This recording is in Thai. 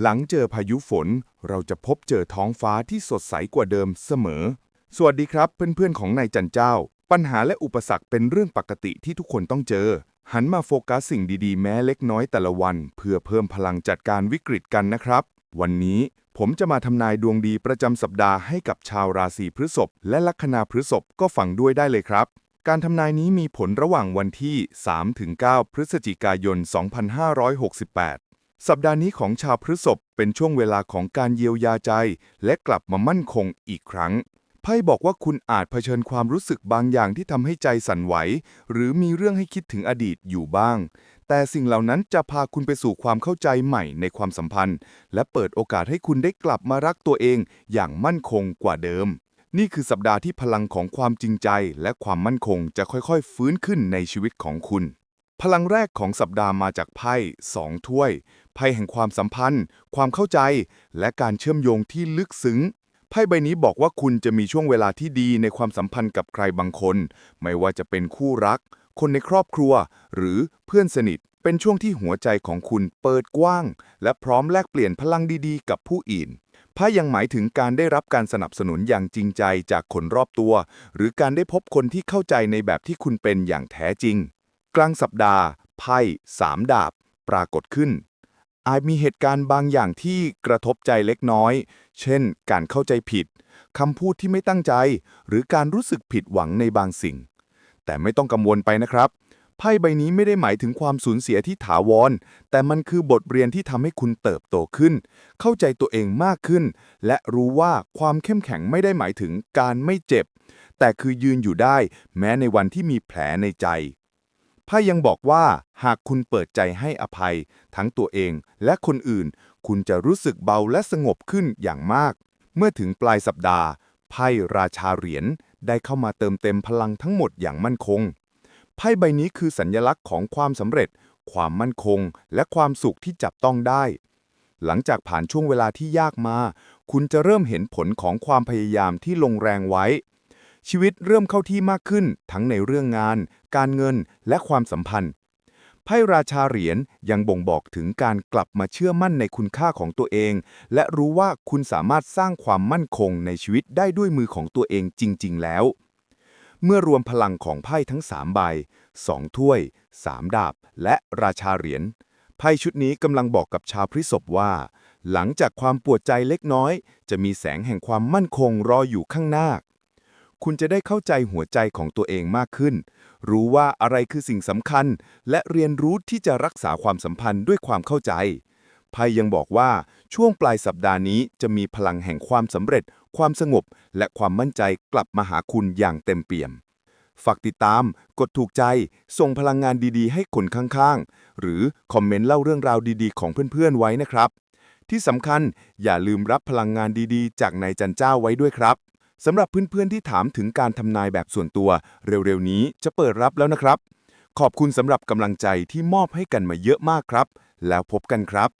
หลังเจอพายุฝนเราจะพบเจอท้องฟ้าที่สดใสกว่าเดิมเสมอ สวัสดีครับ เพื่อนๆของนายจันเจ้า ปัญหาและอุปสรรคเป็นเรื่องปกติที่ทุกคนต้องเจอ หันมาโฟกัสสิ่งดีๆ แม้เล็กน้อยแต่ละวัน เพื่อเพิ่มพลังจัดการวิกฤตกันนะครับ วันนี้ผมจะมาทำนายดวงดีประจำสัปดาห์ให้กับชาวราศีพฤษภและลัคนาพฤษภก็ฟังด้วยได้เลยครับ การทำนายนี้มีผลระหว่างวันที่ 3-9 พฤศจิกายน 2568 สัปดาห์นี้ของชาวพฤษภเป็นช่วงเวลาของการเยียวยาใจ และกลับมามั่นคงอีกครั้ง ไพ่บอกว่าคุณอาจเผชิญความรู้สึกบางอย่างที่ทำให้ใจสั่นไหว หรือมีเรื่องให้คิดถึงอดีตอยู่บ้าง แต่สิ่งเหล่านั้นจะพาคุณไปสู่ความเข้าใจใหม่ในความสัมพันธ์ และเปิดโอกาสให้คุณได้กลับมารักตัวเองอย่างมั่นคงกว่าเดิม นี่คือสัปดาห์ที่พลังของความจริงใจ และความมั่นคงจะค่อยๆ ฟื้นขึ้นในชีวิตของคุณ พลังแรกของสัปดาห์มาจากไพ่สองถ้วย ไพ่แห่งความสัมพันธ์ ความเข้าใจ และการเชื่อมโยงที่ลึกซึ้ง ไพ่ใบนี้บอกว่าคุณจะมีช่วงเวลาที่ดีในความสัมพันธ์กับใครบางคน ไม่ว่าจะเป็นคู่รัก คนในครอบครัว หรือเพื่อนสนิท เป็นช่วงที่หัวใจของคุณเปิดกว้าง และพร้อมแลกเปลี่ยนพลังดีๆ กับผู้อื่นไพ่ยังหมายถึงการได้รับการสนับสนุนอย่างจริงใจจากคนรอบตัว หรือการได้พบคนที่เข้าใจในแบบที่คุณเป็นอย่างแท้จริง กลางสัปดาห์ ไพ่สามดาบ ปรากฏขึ้น อาจมีเหตุการณ์บางอย่างที่กระทบใจเล็กน้อย เช่น การเข้าใจผิดคำพูดที่ไม่ตั้งใจ หรือการรู้สึกผิดหวังในบางสิ่ง แต่ไม่ต้องกังวลไปนะครับ ไพ่ใบนี้ไม่ได้หมายถึงความสูญเสียที่ถาวร แต่มันคือบทเรียนที่ทำให้คุณเติบโตขึ้น เข้าใจตัวเองมากขึ้น และรู้ว่าความเข้มแข็งไม่ได้หมายถึงการไม่เจ็บ แต่คือยืนอยู่ได้ แม้ในวันที่มีแผลในใจ ไพ่ยังบอกว่า หากคุณเปิดใจให้อภัย ทั้งตัวเองและคนอื่น คุณจะรู้สึกเบาและสงบขึ้นอย่างมาก เมื่อถึงปลายสัปดาห์ ไพ่ราชาเหรียญได้เข้ามาเติมเต็มพลังทั้งหมดอย่างมั่นคง ไพ่ใบนี้คือสัญลักษณ์ของความสำเร็จ ความมั่นคง และความสุขที่จับต้องได้ หลังจากผ่านช่วงเวลาที่ยากมา คุณจะเริ่มเห็นผลของความพยายามที่ลงแรงไว้ ชีวิตเริ่มเข้าที่มากขึ้น ทั้งในเรื่องงาน การเงินและความสัมพันธ์ไพ่ราชาเหรียญยังบ่งบอกถึงการกลับมาเชื่อมั่นในคุณค่าของตัวเอง และรู้ว่าคุณสามารถสร้างความมั่นคงในชีวิตได้ด้วยมือของตัวเองจริง ๆ แล้ว เมื่อรวมพลังของไพ่ทั้ง 3 ใบ 2 ถ้วย 3 ดาบ และราชาเหรียญไพ่ชุดนี้กำลังบอกกับชาวพฤษภว่า หลังจากความปวดใจเล็กน้อย จะมีแสงแห่งความมั่นคงรออยู่ข้างหน้า คุณจะได้เข้าใจหัวใจของตัวเองมากขึ้น รู้ว่าอะไรคือสิ่งสำคัญ และเรียนรู้ที่จะรักษาความสัมพันธ์ด้วยความเข้าใจไพ่ยังบอกว่าช่วงปลายสัปดาห์นี้จะมีพลังแห่งความสำเร็จ ความสงบ และความมั่นใจกลับมาหาคุณอย่างเต็มเปี่ยม ฝากติดตาม กดถูกใจ ส่งพลังงานดีๆ ให้คนข้างๆ หรือคอมเมนต์เล่าเรื่องราวดีๆ ของเพื่อนๆ ไว้นะครับ ที่สำคัญอย่าลืมรับพลังงานดีๆ จากนายจันเจ้าไว้ด้วยครับ สำหรับเพื่อนๆที่ถามถึงการทำนายแบบส่วนตัว เร็วๆนี้จะเปิดรับแล้วนะครับ ขอบคุณสำหรับกำลังใจที่มอบให้กันมาเยอะมากครับ แล้วพบกันครับ